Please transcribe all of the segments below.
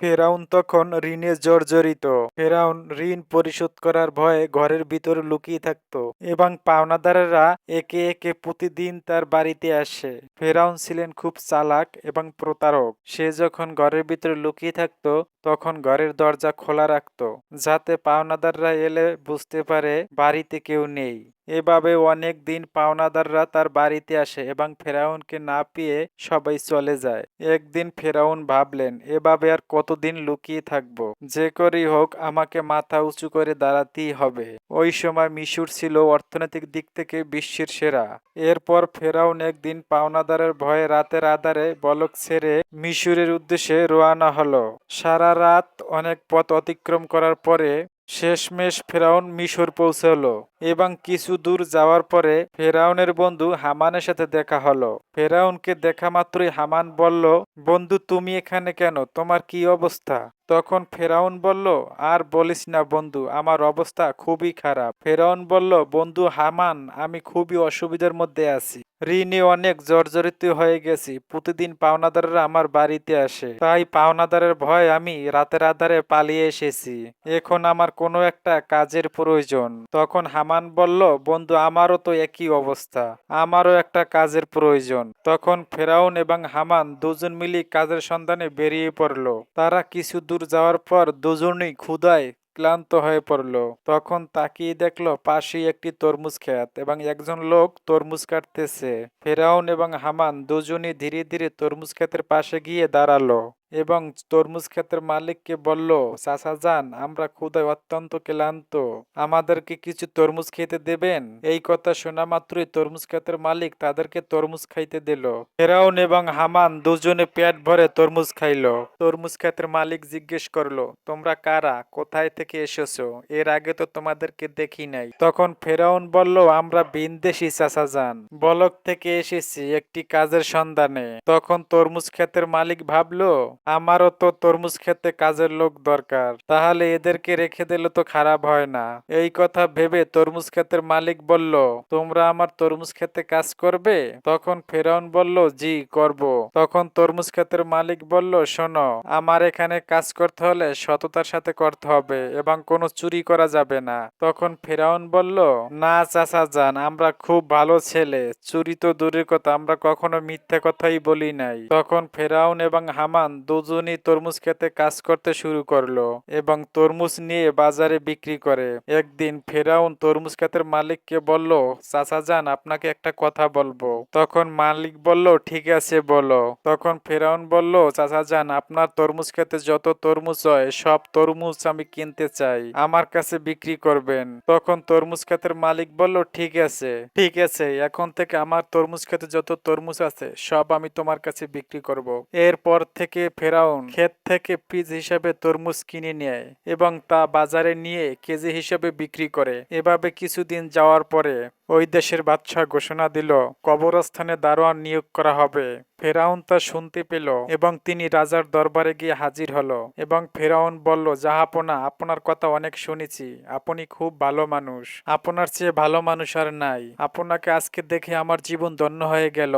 ফেরাউন তখন ঋণে জর্জরিত। ফেরাউন ঋণ পরিশোধ করার ভয়ে ঘরের ভিতরে লুকিয়ে থাকত এবং পাওনাদারেরা একে একে প্রতিদিন তার বাড়িতে আসে। ফেরাউন ছিলেন খুব চালাক এবং প্রতারক। সে যখন ঘরের ভিতরে লুকিয়ে থাকত, তখন ঘরের দরজা খোলা রাখত, যাতে পাওনাদাররা এলে বুঝতে পারে বাড়িতে কেউ নেই। এভাবে অনেক দিন পাওনাদাররা তার বাড়িতে আসে এবং ফেরাউনকে না পেয়ে সবাই চলে যায়। একদিন ফেরাউন ভাবলেন, এভাবে আর কতদিন লুকিয়ে থাকব? যে করেই হোক, আমাকে মাথা উঁচু করে দাঁড়াতেই হবে। ওই সময় মিশুর ছিল অর্থনৈতিক দিক থেকে বিশ্বের সেরা। এরপর ফেরাউন একদিন পাওনাদারের ভয়ে রাতের আধারে বলক ছেড়ে মিশুরের উদ্দেশ্যে রোয়ানা হলো। সারা রাত অনেক পথ অতিক্রম করার পরে শেষমেশ ফেরাউন মিশর পৌঁছালো এবং কিছু দূর যাওয়ার পরে ফেরাউনের বন্ধু হামানের সাথে দেখা হলো। ফেরাউনকে দেখা মাত্রই হামান বলল, বন্ধু, তুমি এখানে কেন? তোমার কি অবস্থা? তখন ফেরাউন বলল, আর বলিস না বন্ধু, আমার অবস্থা খুবই খারাপ। ফেরাউন বলল, বন্ধু হামান, আমি খুবই অসুবিধার মধ্যে আছি। ঋণে অনেক জর্জরিত হয়ে গেছি। প্রতিদিন পাওনাদাররা আমার বাড়িতে আসে। তাই পাওনাদারের ভয় আমি রাতের আধারে পালিয়ে এসেছি। এখন আমার কোনো একটা কাজের প্রয়োজন। তখন হামান বলল, বন্ধু, আমারও তো একই অবস্থা। আমারও একটা কাজের প্রয়োজন। তখন ফেরাউন এবং হামান দুজন মিলে কাজের সন্ধানে বেরিয়ে পড়ল। তারা কিছু দূর যাওয়ার পর দুজনই ক্ষুধায় ক্লান্ত হয়ে পড়ল। তখন তাকিয়ে দেখল পাশেই একটি তরমুজ ক্ষেত এবং একজন লোক তরমুজ কাটতেছে। ফেরাউন এবং হামান দুজনই ধীরে ধীরে তরমুজ ক্ষেতের পাশে গিয়ে দাঁড়াল। এবং তরমুজ ক্ষেতের মালিককে বলল, চাচা যান, আমরা ক্ষুদায় অত্যন্ত ক্লান্ত। আমাদেরকে কিছু তরমুজ খেতে দেবেন? এই কথা শোনা মাত্রই তরমুজ ক্ষেতের মালিক তাদেরকে তরমুজ খাইতে দিল। ফেরাউন এবং হামান দুজনে পেট ভরে তরমুজ খাইলো। তরমুজ ক্ষেতের মালিক জিজ্ঞেস করল, তোমরা কারা? কোথায় থেকে এসেছ? এর আগে তো তোমাদেরকে দেখি নাই। তখন ফেরাউন বলল, আমরা বিনদেশি চাচা যান। বলক থেকে এসেছি একটি কাজের সন্ধানে। তখন তরমুজ ক্ষেতের মালিক ভাবলো আমারও তো তরমুজ খেতে কাজের লোক দরকার। তাহলে এদেরকে রেখে দিলে তো খারাপ হয় না। এই কথা ভেবে তরমুজ ক্ষেতের মালিক বলল, তোমরা আমার তরমুজ খেতে কাজ করবে? তখন ফেরাউন বলল, জি, করব। তখন তরমুজ ক্ষেতের মালিক বলল, শোনো, আমার এখানে কাজ করতে হলে সততার সাথে করতে হবে এবং কোনো চুরি করা যাবে না। তখন ফেরাউন বলল, না চাচা যান আমরা খুব ভালো ছেলে। চুরি তো দূরের কথা, আমরা কখনো মিথ্যা কথাই বলি নাই। তখন ফেরাউন এবং হামান দুজনই তরমুজ খেতে কাজ করতে শুরু করল এবং তরমুজ নিয়ে বাজারে বিক্রি করে। একদিন ফেরাউন তরমুজ ক্ষেতের মালিককে বলল, চাচা যান, আপনাকে একটা কথা বলব। তখন মালিক বলল, ঠিক আছে, বলো। তখন ফেরাউন বলল, চাচা যান, আপনার তরমুজ খেতে যত তরমুজ হয়, সব তরমুজ আমি কিনতে চাই। আমার কাছে বিক্রি করবেন। তখন তরমুজ ক্ষেতের মালিক বলল, ঠিক আছে ঠিক আছে, এখন থেকে আমার তরমুজ খেতে যত তরমুজ আছে, সব আমি তোমার কাছে বিক্রি করব। এরপর থেকে ফেরাউন ক্ষেত থেকে পিস হিসাবে তরমুজ কিনে নেয় এবং তা বাজারে নিয়ে কেজি হিসাবে বিক্রি করে। এভাবে কিছুদিন যাওয়ার পরে ওই দেশের বাদশাহ ঘোষণা দিল, কবরস্থানে দারোয়ান নিয়োগ করা হবে। ফেরাউন তা শুনতে পেল এবং তিনি রাজার দরবারে গিয়ে হাজির হলো এবং ফেরাউন বলল জাহাপনা আপনার কথা অনেক শুনেছি। আপনি খুব ভালো মানুষ। আপনার চেয়ে ভালো মানুষ আর নাই। আপনাকে আজকে দেখে আমার জীবন ধন্য হয়ে গেল।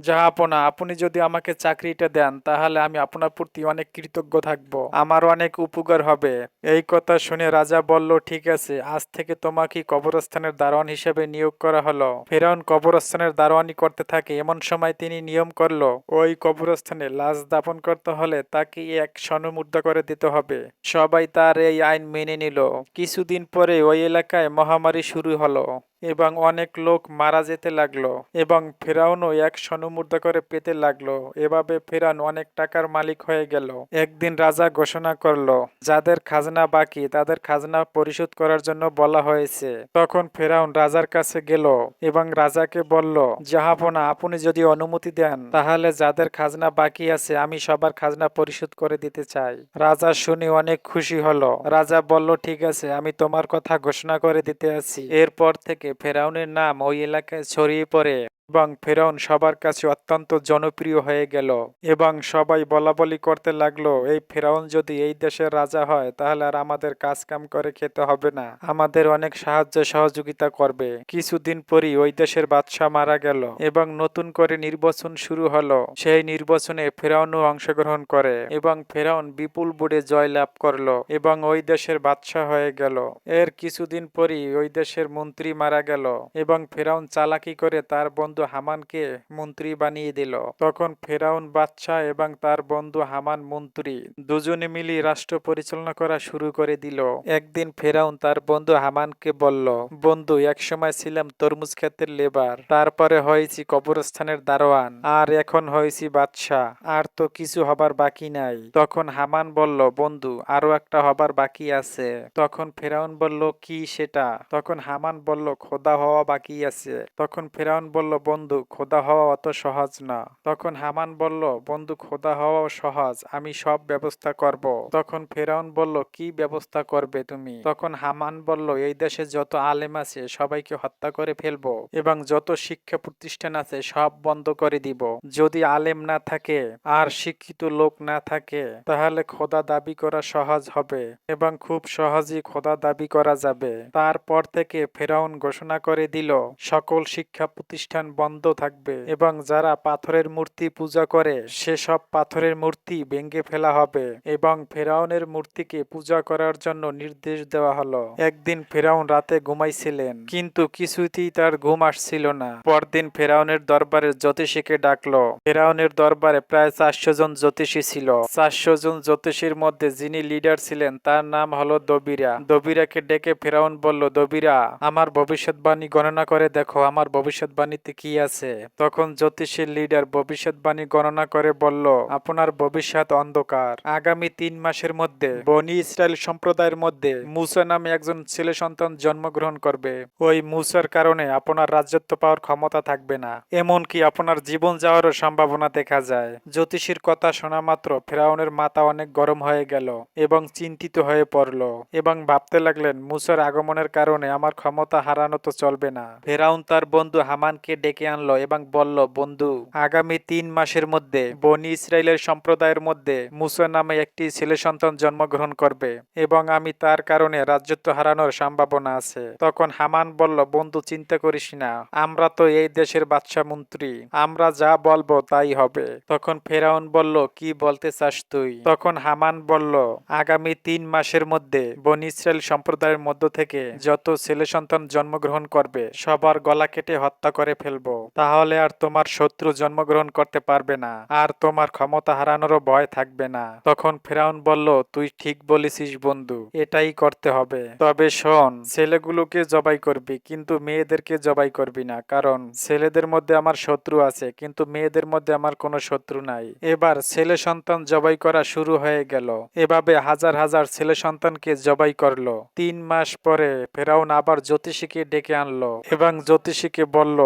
জাহাপনা আপনি যদি আমাকে চাকরিটা দেন, তাহলে আমি আপনার প্রতি অনেক কৃতজ্ঞ থাকব। আমার অনেক উপকার হবে। এই কথা শুনে রাজা বলল, ঠিক আছে, আজ থেকে তোমাকে কবরস্থানের দারোয়ান হিসেবে নিয়োগ করা হলো। ফেরাউন কবরস্থানের দারোয়ানি করতে থাকে। এমন সময় তিনি নিয়ম করল, ওই কবরস্থানে লাশ দাপন করতে হলে তাকে এক স্বর্ণমুদ্রা করে দিতে হবে। সবাই তার এই আইন মেনে নিল। কিছুদিন পরে ওই এলাকায় মহামারী শুরু হলো। এবং অনেক লোক মারা যেতে লাগল এবং ফেরাউনও এক স্বর্ণমুদ্রা করে পেতে লাগল। এভাবে ফেরাউন অনেক টাকার মালিক হয়ে গেল। একদিন রাজা ঘোষণা করল, যাদের খাজনা বাকি, তাদের খাজনা পরিশোধ করার জন্য বলা হয়েছে। তখন ফেরাউন রাজার কাছে গেল এবং রাজাকে বলল জাহাপনা আপনি যদি অনুমতি দেন, তাহলে যাদের খাজনা বাকি আছে, আমি সবার খাজনা পরিশোধ করে দিতে চাই। রাজা শুনে অনেক খুশি হলো। রাজা বলল, ঠিক আছে, আমি তোমার কথা ঘোষণা করে দিতে আছি। এরপর থেকে ফেরাউনের নাম ওই এলাকায় ছড়িয়ে পড়ে। এবং ফেরাউন সবার কাছে অত্যন্ত জনপ্রিয় হয়ে গেল। এবং সবাই বলা বলি করতে লাগল, এই ফেরাউন যদি এই দেশের রাজা হয়, তাহলে আর আমাদের কাজ কাম করে খেতে হবে না। আমাদের অনেক সাহায্য সহযোগিতা করবে। কিছুদিন পরই ওই দেশের বাদশাহ মারা গেল এবং নতুন করে নির্বাচন শুরু হলো। সেই নির্বাচনে ফেরাউনও অংশগ্রহণ করে এবং ফেরাউন বিপুল বুড়ে জয়লাভ করল এবং ওই দেশের বাদশাহ হয়ে গেল। এর কিছুদিন পরই ওই দেশের মন্ত্রী মারা গেল এবং ফেরাউন চালাকি করে তার বন্ধু হামানকে মন্ত্রী বানিয়ে দিল। তখন ফেরাউন বাদশাহ এবং তার বন্ধু হামান মন্ত্রী দুজনে মিলে রাষ্ট্র পরিচালনা করা শুরু করে দিল। একদিন ফেরাউন তার বন্ধু হামানকে বলল, বন্ধু, একসময় ছিলাম তরমুজ ক্ষেতের লেবার। তারপরে হয়েছি কবরস্থানের দারোয়ান। আর এখন হয়েছি বাদশাহ। আর তো কিছু হবার বাকি নাই। তখন হামান বলল, বন্ধু, আরও একটা হবার বাকি আছে। তখন ফেরাউন বলল, কি সেটা? তখন হামান বলল, খোদা হওয়া বাকি আছে। তখন ফেরাউন বলল বন্ধু, খোদা হওয়া অত সহজ না। তখন হামান বলল, বন্ধু, খোদা হওয়াও সহজ, আমি সব ব্যবস্থা করব। তখন ফেরাউন বলল, কি ব্যবস্থা করবে তুমি? তখন হামান বলল, এই দেশে যত আলেম আছে, সবাইকে হত্যা করে ফেলব এবং যত শিক্ষা প্রতিষ্ঠান আছে, সব বন্ধ করে দিব। যদি আলেম না থাকে, আর শিক্ষিত লোক না থাকে, তাহলে খোদা দাবি করা সহজ হবে এবং খুব সহজেই খোদা দাবি করা যাবে। তারপর থেকে ফেরাউন ঘোষণা করে দিল, সকল শিক্ষা প্রতিষ্ঠান বন্ধ থাকবে এবং যারা পাথরের মূর্তি পূজা করে, সেসব পাথরের মূর্তি ভেঙে ফেলা হবে এবং ফেরাউনের মূর্তিকে পূজা করার জন্য নির্দেশ দেওয়া হলো। একদিন ফেরাউন রাতে ঘুমাইছিলেন, কিন্তু কিছুতেই তার ঘুম আসছিল না। পরদিন ফেরাউনের দরবারে জ্যোতিষীকে ডাকলো। ফেরাউনের দরবারে প্রায় চারশো জন জ্যোতিষী ছিল। চারশো জন জ্যোতিষীর মধ্যে যিনি লিডার ছিলেন, তার নাম হলো দবিরা। দবিরাকে ডেকে ফেরাউন বলল, দবিরা, আমার ভবিষ্যৎবাণী গণনা করে দেখো, আমার ভবিষ্যৎবাণীতে কি আছে তখন জ্যোতিষীর লিডার ভবিষ্যৎবাণী গণনা করে বলল, আপনার ভবিষ্যৎ অন্ধকার। আগামী তিন মাসের মধ্যে, বনি ইসরায়েল সম্প্রদায়ের মধ্যে মুসা নামে একজন ছেলে সন্তান জন্মগ্রহণ করবে। ওই মুসার কারণে আপনার রাজত্ব পাওয়ার ক্ষমতা থাকবে না। এমনকি আপনার জীবন যাওয়ারও সম্ভাবনা দেখা যায়। জ্যোতিষীর কথা শোনা মাত্র ফেরাউনের মাথা অনেক গরম হয়ে গেল এবং চিন্তিত হয়ে পড়ল এবং ভাবতে লাগলেন, মুসার আগমনের কারণে আমার ক্ষমতা হারানো তো চলবে না। ফেরাউন তার বন্ধু হামানকে ডেকে আনলো এবং বলল, বন্ধু, আগামী তিন মাসের মধ্যে বনি ইসরায়েলের সম্প্রদায়ের মধ্যে মুসা নামে একটি ছেলে সন্তান জন্মগ্রহণ করবে এবং আমি তার কারণে রাজ্যত্ব হারানোর সম্ভাবনা আছে। তখন হামান বলল, বন্ধু, চিন্তা করিস না, আমরা তো এই দেশের বাদশা মন্ত্রী, আমরা যা বলব তাই হবে। তখন ফেরাউন বলল, কি বলতে চাস তুই? তখন হামান বলল, আগামী তিন মাসের মধ্যে বনি ইসরায়েল সম্প্রদায়ের মধ্য থেকে যত ছেলে সন্তান জন্মগ্রহণ করবে, সবার গলা কেটে হত্যা করে ফেলব। তাহলে আর তোমার শত্রু জন্মগ্রহণ করতে পারবে না, আর তোমার ক্ষমতা হারানোরও ভয় থাকবে না। তখন ফেরাউন বলল, তুই ঠিক বলেছিস বন্ধু, এটাই করতে হবে। তবে শোন, ছেলেগুলোকে জবাই করবি, কিন্তু মেয়েদেরকে জবাই করবি না, কারণ ছেলেদের মধ্যে আমার শত্রু আছে, কিন্তু মেয়েদের মধ্যে আমার কোনো শত্রু নাই। এবার ছেলে সন্তান জবাই করা শুরু হয়ে গেল। এভাবে হাজার হাজার ছেলে সন্তানকে জবাই করল। তিন মাস পরে ফেরাউন আবার জ্যোতিষীকে ডেকে আনলো এবং জ্যোতিষীকে বলল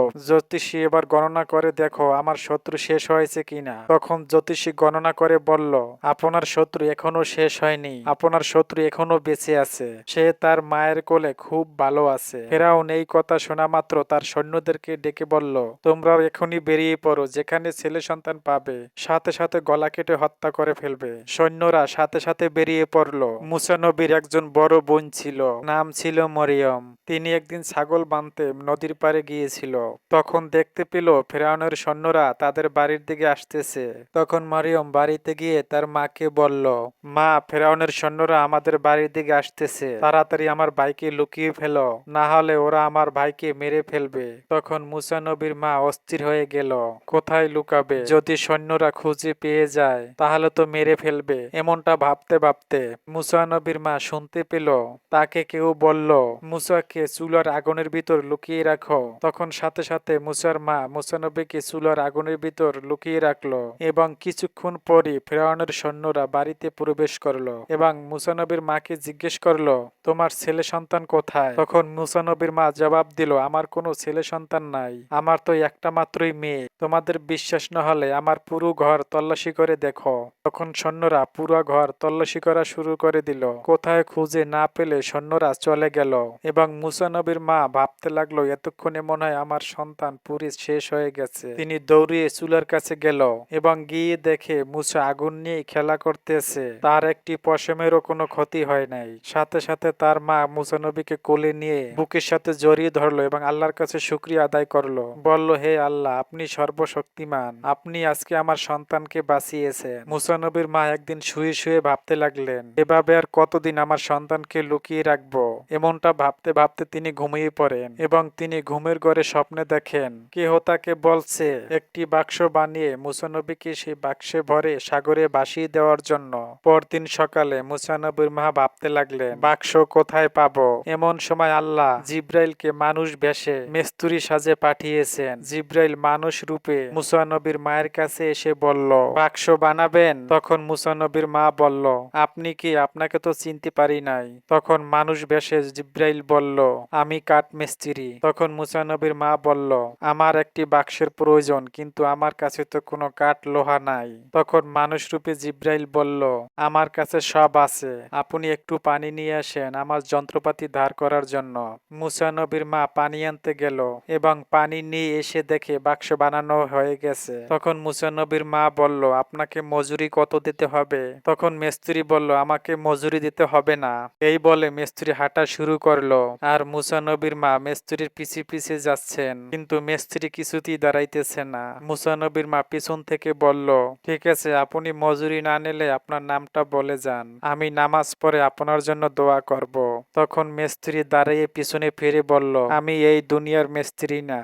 জ্যোতিষী এবার গণনা করে, দেখো, আমার শত্রু শেষ হয়েছে কিনা? তখন জ্যোতিষী গণনা করে বলল, আপনার শত্রু এখনও শেষ হয়নি। আপনার শত্রু এখনও বেঁচে আছে। সে তার মায়ের কোলে খুব ভালো আছে। ফেরাউন এই কথা শোনা মাত্র তার সৈন্যদেরকে ডেকে বলল, তোমরা এখনই বেরিয়ে পড়ো, যেখানে ছেলে সন্তান পাবে। সাথে সাথে গলা কেটে হত্যা করে ফেলবে। সৈন্যরা সাথে সাথে বেরিয়ে পড়ল। মুসা নবীর একজন বড় বোন ছিল, নাম ছিল মরিয়ম। তিনি একদিন ছাগল বানতে নদীর পাড়ে গিয়েছিল। তখন দেখতে পেল ফেরাউনের সৈন্যরা তাদের বাড়ির দিকে আসতেছে, তখন মরিয়ম বাড়িতে গিয়ে তার মাকে বলল, মা, ফেরাউনের সৈন্যরা আমাদের বাড়ির দিকে আসতেছে। তাড়াতাড়ি আমার ভাইকে লুকিয়ে ফেলো, না হলে ওরা আমার ভাইকে মেরে ফেলবে। তখন মুসা নবীর মা অস্থির হয়ে গেল, কোথায় লুকাবে? যদি সৈন্যরা খুঁজে পেয়ে যায়, তাহলে তো মেরে ফেলবে। এমনটা ভাবতে ভাবতে মুসা নবীর মা শুনতে পেল, তাকে কেউ বলল, মুসাকে চুলার আগুনের ভিতর লুকিয়ে রাখো। তখন সাথে সাথে মুসার মা মুসা নবীকে চুলার আগুনের ভিতর লুকিয়ে রাখল এবং কিছুক্ষণ পরই ফেরাউনের সৈন্যরা বাড়িতে প্রবেশ করল এবং মুসানবীর মাকে জিজ্ঞেস করল, তোমার ছেলে সন্তান কোথায়? তখন মুসানবীর মা জবাব দিল, আমার কোনো ছেলে সন্তান নাই। আমার তো একটা মাত্রই মেয়ে। তোমাদের বিশ্বাস না হলে আমার পুরো ঘর তল্লাশি করে দেখো তখন সৈন্যরা পুরো ঘর তল্লাশি করা শুরু করে দিল। কোথায় খুঁজে না পেলে সৈন্যরা চলে গেল এবং মুসানবীর মা ভাবতে লাগল, এতক্ষণে মনে হয় আমার সন্তান পুরি শেষ হয়ে গেছে। তিনি দৌড়িয়ে চুলার কাছে গেল এবং গিয়ে দেখে মুসা আগুন নিয়ে খেলা করতেছে। তার একটি পশমেরও কোনো ক্ষতি হয় নাই। সাথে সাথে তার মা মুসা নবীকে কোলে নিয়ে বুকের সাথে জড়িয়ে ধরলো এবং আল্লাহর কাছে শুক্রিয়া আদায় করল। বলল, হে আল্লাহ, আপনি সর্বশক্তিমান। আপনি আজকে আমার সন্তানকে বাঁচিয়েছেন। মুসা নবীর মা একদিন শুয়ে শুয়ে ভাবতে লাগলেন, এভাবে আর কতদিন আমার সন্তানকে লুকিয়ে রাখব? এমনটা ভাবতে ভাবতে তিনি ঘুমিয়ে পড়েন এবং তিনি ঘুমের ঘরে স্বপ্নে দেখেন কেহ তাকে বলছে? একটি বাক্স বানিয়ে মুসানবীকে সেই বাক্সে ভরে সাগরে ভাসিয়ে দেওয়ার জন্য। পরদিন সকালে মুসানবীর মা ভাবতে লাগলেন, বাক্স কোথায় পাব? এমন সময় আল্লাহ জিব্রাইলকে মানুষ বেশে মেস্তুরি সাজে পাঠিয়েছেন। জিব্রাইল মানুষ রূপে মুসানবীর মায়ের কাছে এসে বলল, বাক্স বানাবেন? তখন মুসানবীর মা বলল, আপনি কি আপনাকে তো চিনতে পারি নাই? তখন মানুষ বেশে জিব্রাইল বলল, আমি কাঠ মিস্ত্রি। তখন মুসানবীর মা বলল আমার একটি বাক্সের প্রয়োজন, কিন্তু আমার কাছে তো কোনো কাঠ লোহা নাই। তখন মানুষ রূপে জিব্রাইল বলল, আমার কাছে সব আছে। আপনি একটু পানি নিয়ে আসেন আমার যন্ত্রপাতি ধার করার জন্য। মুসানবীর মা পানি আনতে গেল এবং পানি নিয়ে এসে দেখে বাক্স বানানো হয়ে গেছে। তখন মুসানবীর মা বলল, আপনাকে মজুরি কত দিতে হবে? তখন মিস্ত্রি বলল, আমাকে মজুরি দিতে হবে না। এই বলে মিস্ত্রি হাঁটা শুরু করল। আর মুসানবীর মা মিস্ত্রির পিছে পিছে যাচ্ছেন। কিন্তু মিস্ত্রি কিছুতেই দাঁড়াইতেছে না। মুসানবীর মা পিছন থেকে বলল, ঠিক আছে, আপনি মজুরি না নিলে আপনার নামটা বলে যান। আমি নামাজ পরে আপনার জন্য দোয়া করব। তখন মিস্ত্রি দাঁড়িয়ে পিছনে ফিরে বলল, আমি এই দুনিয়ার মিস্ত্রি না।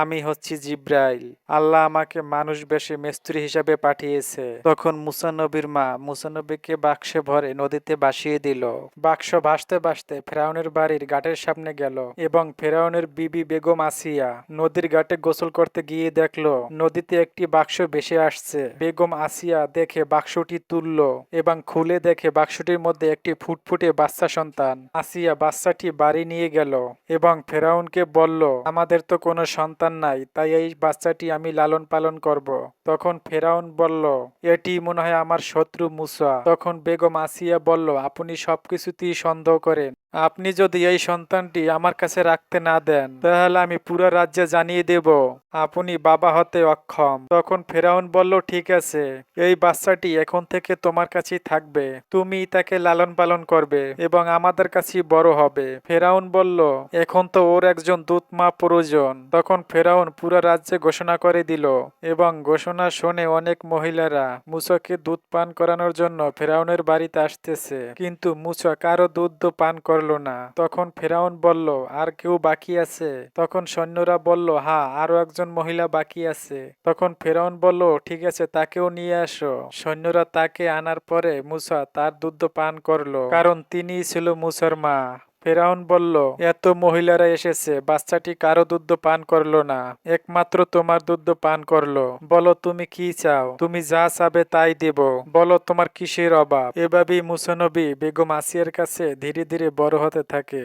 আমি হচ্ছি জিব্রাইল। আল্লাহ আমাকে মানুষ বেশে মিস্ত্রি হিসাবে পাঠিয়েছে। তখন মুসানবীর মা মুসানবীকে বাক্সে ভরে নদীতে ভাসিয়ে দিল। বাক্স ভাসতে ভাসতে ফেরাউনের বাড়ির ঘাটের সামনে গেল এবং ফেরাউনের বিবি বেগম আসিয়া নদীর ঘাটে গোসল করতে গিয়ে দেখল, নদীতে একটি বাক্স ভেসে আসছে। বেগম আসিয়া দেখে বাক্সটি তুলল এবং খুলে দেখে বাক্সটির মধ্যে একটি ফুটফুটে বাচ্চা সন্তান। আসিয়া বাচ্চাটি বাড়ি নিয়ে গেল এবং ফেরাউনকে বলল, আমাদের তো কোনো সন্তান নাই, তাই এই বাচ্চাটি আমি লালন পালন করব। তখন ফেরাউন বলল, এটি মনে হয় আমার শত্রু মুসা তখন বেগম আসিয়া বলল, আপনি সবকিছুতেই সন্দেহ করেন আপনি যদি এই সন্তানটি আমার কাছে রাখতে না দেন, তাহলে আমি পুরো রাজ্যে জানিয়ে দেব, আপনি বাবা হতে অক্ষম। তখন ফেরাউন বলল, ঠিক আছে, এই বাচ্চাটি এখন থেকে তোমার কাছেই থাকবে। তুমি তাকে লালন পালন করবে এবং আমাদের কাছেই বড় হবে। ফেরাউন বলল, এখন তো ওর একজন দূত মা প্রয়োজন। তখন ফেরাউন পুরো রাজ্যে ঘোষণা করে দিল এবং ঘোষণা শুনে অনেক মহিলারা মুসাকে দুধ পান করানোর জন্য ফেরাউনের বাড়িতে আসতেছে। কিন্তু মুসা কারও দুধ পান পান করল না। তখন ফেরাউন বলল, আর কেউ বাকি আছে? তখন সৈন্যরা বলল, হা, আরও একজন মহিলা বাকি আছে। তখন ফেরাউন বলল, ঠিক আছে, তাকেও নিয়ে আসো। সৈন্যরা তাকে আনার পরে মুসা তার দুধ পান করল, কারণ তিনি ছিল মুসার মা। ফেরাউন বলল, এত মহিলারা এসেছে, বাচ্চাটি কারও দুধ পান করল না, একমাত্র তোমার দুধ পান করল। বলো, তুমি কি চাও? তুমি যা চাবে তাই দেব। বলো, তোমার কিসের অভাব? এভাবেই মুসানবী বেগম আসিয়ার কাছে ধীরে ধীরে বড় হতে থাকে।